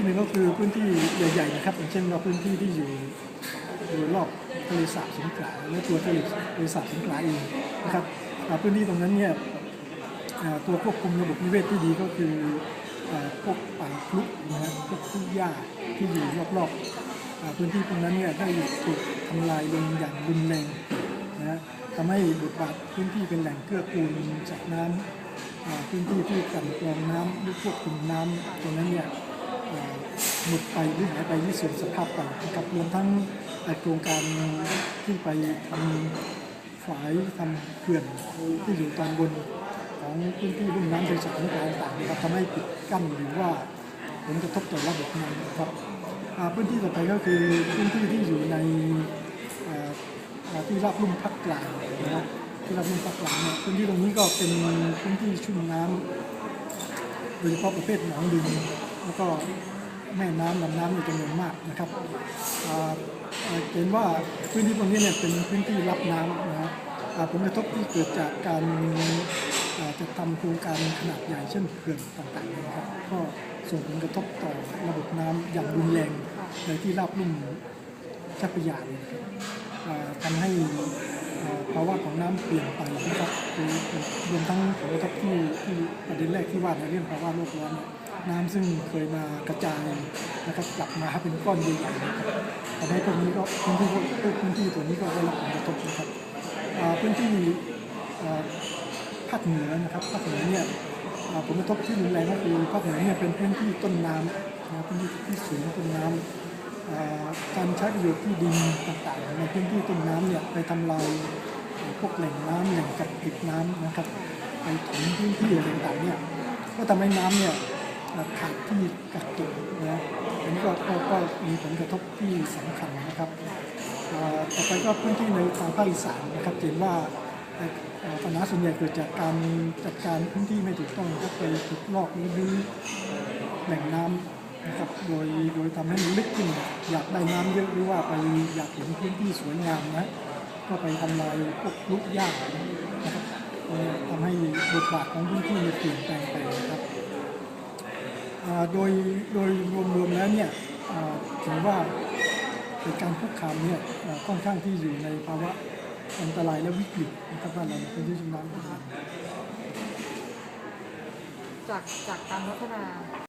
ที่หนึ่งก็คือพื้นที่ใหญ่ๆนะครับอย่างเช่นว่าพื้นที่ที่อยู่โดยรอบทะเลสาบสงขลาและตัวทะเลทะเลสาบสงขลาเองนะครับพื้นที่ตรงนั้นเนี่ยตัวควบคุมระบบนิเวศที่ดีก็คือพวกป่าพลุนะฮะพวกทุ่งหญ้าที่อยู่รอบๆพื้นที่ตรงนั้นเนี่ยได้ถูกทำลายลงอย่างรุนแรงนะฮะทำให้บทบาทพื้นที่เป็นแหล่งเกื้อกูลจากน้ำพื้นที่ที่กันกรองน้ำหรือควบคุมน้ำตรงนั้นเนี่ย หมดไปหรือหายไปที่เสื่อมสภาพไปนะครับรวมทั้งโครงการที่ไปทำฝายทำเขื่อนที่อยู่ตอนบนของพื้นที่รุ่มน้ำทะเลสาบต่างๆนะครับทำให้ปิดกั้นหรือว่าผลกระทบต่อระบบน้ำนะครับพื้นที่ต่อไปก็คือพื้นที่ที่อยู่ในที่ราบลุ่มภาคกลางนะครับที่ราเป็นปักลังเนี่ยพื้นที่ตรงนี้ก็เป็นพื้นที่ชุ่มน้ำโดยเฉพาะประเภทหนองดึงแล้วก็ แม่น้ำลำน้ำมีจำนวนมากนะครับเห็นว่าพื้นที่ตรงนี้เนี่ยเป็นพื้นที่รับน้ำนะฮะผลกระทบที่เกิดจากการจะทำโครงการขนาดใหญ่เช่นเขื่อนต่างๆนะครับก็ส่งผลกระทบต่อระบบน้ำอย่างรุนแรงในที่ราบลุ่มเจ้าพระยาเนี่ยนะครับอ่าทำให้ภาวะของน้ำเปลี่ยนไปนะครับรวมทั้งผลกระทบที่ประเด็นแรกที่ว่าในเรื่องภาวะโลกร้อน น้ำซึ่งเคยมากระจายนะครับกลับมาเป็นก้อนใหญ่ๆนะครับทำให้พวกนี้ก็พื้นที่พื้นที่ตัวนี้ก็ได้รับผลกระทบนะครับพื้นที่ภาคเหนือนะครับภาคเหนือเนี่ยผลกระทบที่รุนแรงก็คือภาคเหนือเนี่ยเป็นพื้นที่ต้นน้ำนะครับพื้นที่ที่สูงต้นน้ำอ่าการใช้ประโยชน์ที่ดินต่างๆ ในพื้นที่ต้นน้ำเนี่ยไปทำลายพวกแหล่งน้ำแหล่งกักเก็บน้ำนะครับไปถึงพื้นที่อะไรต่างๆเนี่ยก็ทำให้น้ำเนี่ย ขาดที่กักเก็บนะอันนี้ก็ก็มีผลกระทบที่สำคัญนะครับ ต่อไปก็พื้นที่ในทางภาคอีสานนะครับเห็นว่าปัญหาส่วนใหญ่เกิดจากการจัดการพื้นที่ไม่ถูกต้องก็ไปขุดลอกหรือรื้อแหล่งน้ำนะครับโดยโดยทำให้มันลึกขึ้น อยากได้น้ำเยอะหรือว่าไปอยากเห็นพื้นที่สวยงามนะก็ไปทำลายพวกลุกหญ้านะครับทำให้บทบาทของพื้นที่เนี่ยเปลี่ยนแปลงไปนะครับ โดยโดยรวมๆแล้วเนี่ยถือว่าเป็นการคุกคามเนี่ยค่อนข้างที่อยู่ในภาวะอันตรายและวิกฤตนะครับว่าเราเป็นที่ชุมน้ำจากจากการพัฒนา